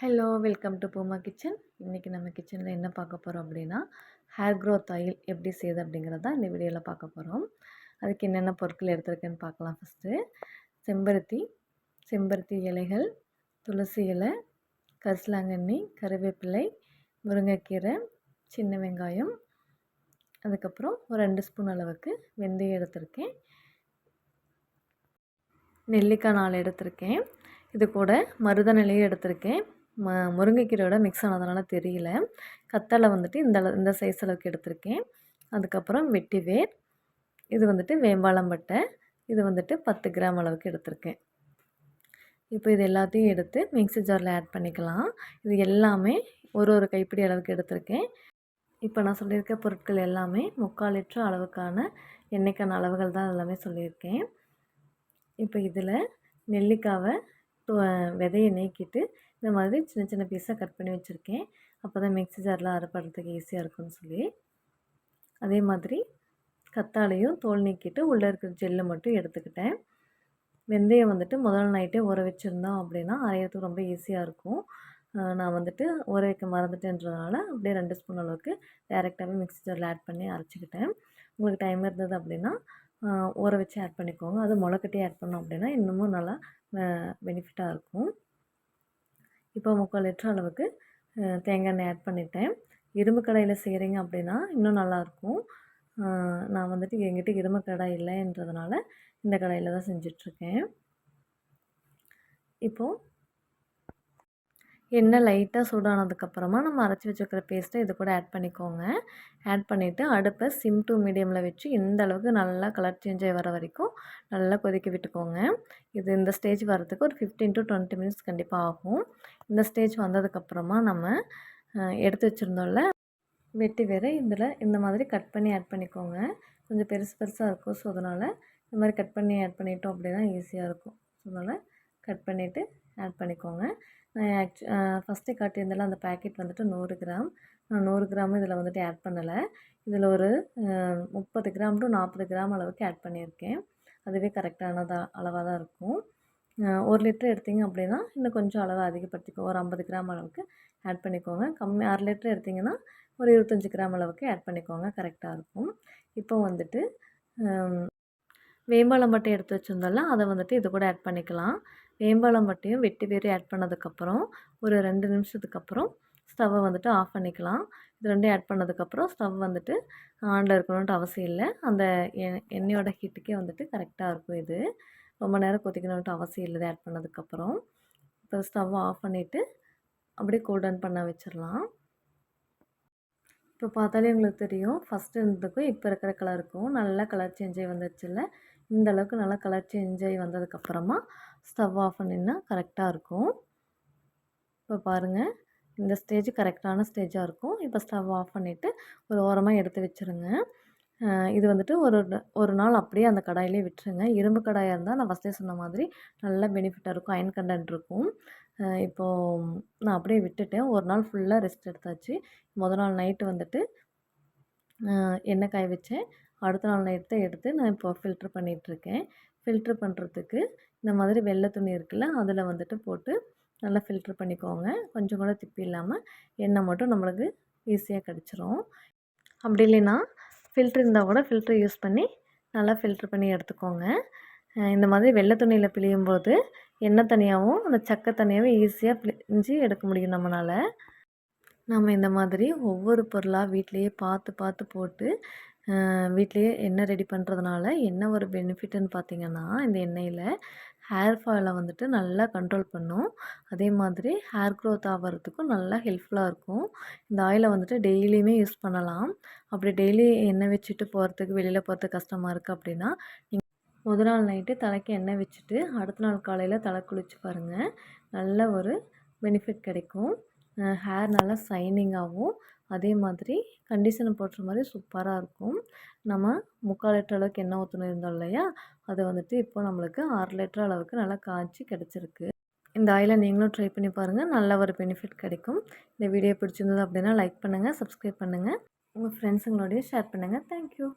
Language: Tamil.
Hello welcome to Bhooma kitchen இன்றைக்கி நம்ம கிச்சனில் என்ன பார்க்க போகிறோம் அப்படின்னா ஹேர் க்ரோத் ஆயில் எப்படி செய்யுது அப்படிங்கிறத இந்த வீடியோவில் பார்க்க போகிறோம் அதுக்கு என்னென்ன பொருட்கள் எடுத்துருக்கேன்னு பார்க்கலாம் ஃபஸ்ட்டு செம்பருத்தி செம்பருத்தி இலைகள் துளசி இலை கரிசலாங்கண்ணி கருவேப்பிலை முருங்கைக்கீரை சின்ன வெங்காயம். அதுக்கப்புறம் ஒரு ரெண்டு ஸ்பூன் அளவுக்கு வெந்தயம் எடுத்திருக்கேன். நெல்லிக்காய் நாலு எடுத்திருக்கேன். இது கூட மருதநிலையும் எடுத்திருக்கேன். ம முருங்கைக்கீரையோட மிக்ஸ் ஆனதுனால தெரியல. கத்தாழை வந்துட்டு இந்த அளவு இந்த சைஸ் அளவுக்கு எடுத்திருக்கேன். அதுக்கப்புறம் வெட்டி வேர் இது வந்துட்டு வேம்பாளம்பட்டை இது வந்துட்டு பத்து கிராம் அளவுக்கு எடுத்திருக்கேன். இப்போ இது எல்லாத்தையும் எடுத்து மிக்ஸி ஜாரில் ஆட் பண்ணிக்கலாம். இது எல்லாமே ஒரு ஒரு கைப்பிடி அளவுக்கு எடுத்திருக்கேன். இப்போ நான் சொல்லியிருக்க பொருட்கள் எல்லாமே முக்கால் லிட்டர் அளவுக்கான எண்ணெய்க்கான அளவுகள் தான் எல்லாமே சொல்லியிருக்கேன். இப்போ இதில் நெல்லிக்காவை விதையை நீக்கிட்டு இந்த மாதிரி சின்ன சின்ன பீஸாக கட் பண்ணி வச்சுருக்கேன். அப்போ தான் மிக்ஸி ஜாரில் அரைப்படுறதுக்கு ஈஸியாக இருக்கும்னு சொல்லி. அதே மாதிரி கத்தாழையும் தோல் நீக்கிட்டு உள்ளே இருக்கிற ஜெல்லு மட்டும் எடுத்துக்கிட்டேன். வெந்தயம் வந்துட்டு முதல் நைட்டே ஊற வச்சுருந்தோம் அப்படின்னா அரையிறதுக்கு ரொம்ப ஈஸியாக இருக்கும். நான் வந்துட்டு ஊற வைக்க மறந்துட்டேன்றதுனால அப்படியே ரெண்டு ஸ்பூன் அளவுக்கு டேரெக்டாகவே மிக்ஸி ஜாரில் ஆட் பண்ணி அரைச்சிக்கிட்டேன். உங்களுக்கு டைம் இருந்தது அப்படின்னா ஊற வச்சு ஆட் பண்ணிக்கோங்க. அது முளைக்கட்டி ஆட் பண்ணோம் அப்படின்னா இன்னமும் நல்லா பெனிஃபிட்டாக இருக்கும். இப்போ முக்கால் லிட்டர் அளவுக்கு தேங்காய் எண்ணெய் ஆட் பண்ணிட்டேன். இரும்பு கடையில் செய்கிறீங்க அப்படின்னா இன்னும் நல்லாயிருக்கும். நான் வந்துட்டு எங்கிட்ட இரும்பு கடை இல்லைன்றதுனால இந்த கடையில் தான் செஞ்சிட்ருக்கேன். இப்போது எண்ணெய் லைட்டாக சூடானதுக்கப்புறமா நம்ம அரைச்சி வச்சுருக்கிற பேஸ்ட்டை இது கூட ஆட் பண்ணிக்கோங்க. ஆட் பண்ணிவிட்டு அடுப்பை சிம் டு மீடியமில் வச்சு இந்த அளவுக்கு நல்லா கலர் சேஞ்ச் ஆகி வர வரைக்கும் நல்லா கொதிக்க விட்டுக்கோங்க. இது இந்த ஸ்டேஜ் வரதுக்கு ஒரு ஃபிஃப்டீன் டு டுவெண்ட்டி மினிட்ஸ் கண்டிப்பாக ஆகும். இந்த ஸ்டேஜ் வந்ததுக்கப்புறமா நம்ம எடுத்து வச்சுருந்தோம்ல வெட்டி வேற இதில் இந்த மாதிரி கட் பண்ணி ஆட் பண்ணிக்கோங்க. கொஞ்சம் பெருசு பெருசாக இருக்கும். ஸோ அதனால் இந்த மாதிரி கட் பண்ணி ஆட் பண்ணிட்டோம் அப்படின்னா ஈஸியாக இருக்கும். ஸோ அதனால் கட் பண்ணிவிட்டு ஆட் பண்ணிக்கோங்க. நான் ஆக்சு ஃபஸ்ட்டே காட்டியிருந்தால அந்த பேக்கெட் வந்துட்டு நூறு கிராம். நான் நூறு கிராம் இதில் வந்துட்டு ஆட் பண்ணலை. இதில் ஒரு முப்பது கிராம் டு நாற்பது கிராம் அளவுக்கு ஆட் பண்ணியிருக்கேன். அதுவே கரெக்டானதாக அளவாக தான் இருக்கும். ஒரு லிட்டர் எடுத்திங்க அப்படின்னா இன்னும் கொஞ்சம் அளவு அதிகப்படுத்திக்கோ ஒரு ஐம்பது கிராம் அளவுக்கு ஆட் பண்ணிக்கோங்க. கம்மி அரை லிட்டர் எடுத்திங்கன்னா ஒரு இருபத்தஞ்சி கிராம் அளவுக்கு ஆட் பண்ணிக்கோங்க கரெக்டாக இருக்கும். இப்போ வந்துட்டு வேம்பாலம் பட்டை எடுத்து வச்சுருந்தோம்ல அதை வந்துட்டு இது கூட ஆட் பண்ணிக்கலாம். வேம்பாலம் பட்டையும் வெட்டி வேறு ஆட் பண்ணதுக்கப்புறம் ஒரு ரெண்டு நிமிஷத்துக்கு அப்புறம் ஸ்டவ்வை வந்துட்டு ஆஃப் பண்ணிக்கலாம். இது ரெண்டையும் ஆட் பண்ணதுக்கப்புறம் ஸ்டவ் வந்துட்டு ஆனில் இருக்கணுன்ட்டு அவசியம் இல்லை. அந்த எண்ணெயோட ஹீட்டுக்கே வந்துட்டு கரெக்டாக இருக்கும் இது. ரொம்ப நேரம் கொதிக்கணுன்ட்டு அவசியம் இல்லை ஆட் பண்ணதுக்கப்புறம் இப்போ ஸ்டவ் ஆஃப் பண்ணிவிட்டு அப்படியே கூல் டவுன் பண்ண வச்சிடலாம். இப்போ பார்த்தாலே உங்களுக்கு தெரியும். ஃபஸ்ட்டு இருந்ததுக்கும் இப்போ இருக்கிற கலருக்கும் நல்லா கலர் சேஞ்ச் ஆகி வந்துடுச்சுல்ல இந்த அளவுக்கு நல்லா கலர் சேஞ்ச் ஆகி வந்ததுக்கப்புறமா ஸ்டவ் ஆஃப் பண்ணினா கரெக்டாக இருக்கும். இப்போ பாருங்கள் இந்த ஸ்டேஜ் கரெக்டான ஸ்டேஜாக இருக்கும். இப்போ ஸ்டவ் ஆஃப் பண்ணிவிட்டு ஒரு ஓரமாக எடுத்து வச்சுருங்க. இது வந்துட்டு ஒரு ஒரு நாள் அப்படியே அந்த கடாயிலே விட்டுருங்க. இரும்பு கடாயாக இருந்தால் நான் ஃபஸ்ட்டே சொன்ன மாதிரி நல்ல பெனிஃபிட்டாக இருக்கும். அயன் கண்டென்ட் இருக்கும். இப்போது நான் அப்படியே விட்டுட்டேன். ஒரு நாள் ஃபுல்லாக ரெஸ்ட் எடுத்தாச்சு. மொதல் நாள் நைட்டு வந்துட்டு எண்ணெய் காய வச்சேன். அடுத்த நாள் நைட்டு எடுத்து நான் இப்போ ஃபில்ட்ரு பண்ணிகிட்ருக்கேன் ஃபில்ட்ரு பண்ணுறதுக்கு இந்த மாதிரி வெள்ளை துணி இருக்குல்ல அதில் வந்துட்டு போட்டு நல்லா ஃபில்ட்ரு பண்ணிக்கோங்க. கொஞ்சம் கூட திப்பி இல்லாமல் எண்ணெய் மட்டும் நம்மளுக்கு ஈஸியாக கிடச்சிரும். அப்படி இல்லைன்னா ஃபில்ட்ரு இருந்தால் கூட ஃபில்ட்ரு யூஸ் பண்ணி நல்லா ஃபில்ட்ரு பண்ணி எடுத்துக்கோங்க. இந்த மாதிரி வெள்ளை துணியில் பிழியும் போது எண்ணெய் தனியாகவும் அந்த சக்கை தனியாகவும் ஈஸியாக பிழிஞ்சு எடுக்க முடியும் நம்மளால். நம்ம இந்த மாதிரி ஒவ்வொரு பொருளாக வீட்லேயே பார்த்து பார்த்து போட்டு வீட்லேயே எண்ணெய் ரெடி பண்ணுறதுனால என்ன ஒரு பெனிஃபிட்டுன்னு பார்த்தீங்கன்னா இந்த எண்ணெயில் ஹேர் ஃபாலை வந்துட்டு நல்லா கண்ட்ரோல் பண்ணும். அதே மாதிரி ஹேர் க்ரோத் ஆகிறதுக்கும் நல்லா ஹெல்ப்ஃபுல்லாக இருக்கும். இந்த ஆயிலை வந்துட்டு டெய்லியுமே யூஸ் பண்ணலாம். அப்படி டெய்லி எண்ணெய் வச்சுட்டு போகிறதுக்கு வெளியில் போகிறதுக்கு கஷ்டமாக இருக்குது அப்படின்னா நீங்கள் முதல் நாள் நைட்டு தலைக்கு எண்ணெய் வச்சுட்டு அடுத்த நாள் காலையில் தலை குளிச்சு பாருங்கள் நல்ல ஒரு பெனிஃபிட் கிடைக்கும். ஹேர் நல்லா ஷைனிங்காகவும் அதே மாதிரி கண்டிஷனை போடுற மாதிரி சூப்பராக இருக்கும். நம்ம முக்கால் லிட்டர் அளவுக்கு எண்ணெய் ஊற்றணும் இருந்தோம் இல்லையா? அதை வந்துட்டு இப்போ நம்மளுக்கு ஆறு லிட்டர் அளவுக்கு நல்லா காய்ச்சி கிடச்சிருக்கு. இந்த ஆயிலை நீங்களும் ட்ரை பண்ணி பாருங்கள் நல்ல ஒரு பெனிஃபிட் கிடைக்கும். இந்த வீடியோ பிடிச்சிருந்தது அப்படின்னா லைக் பண்ணுங்கள் சப்ஸ்கிரைப் பண்ணுங்கள் உங்கள் ஃப்ரெண்ட்ஸுங்களோடய ஷேர் பண்ணுங்கள் தேங்க்யூ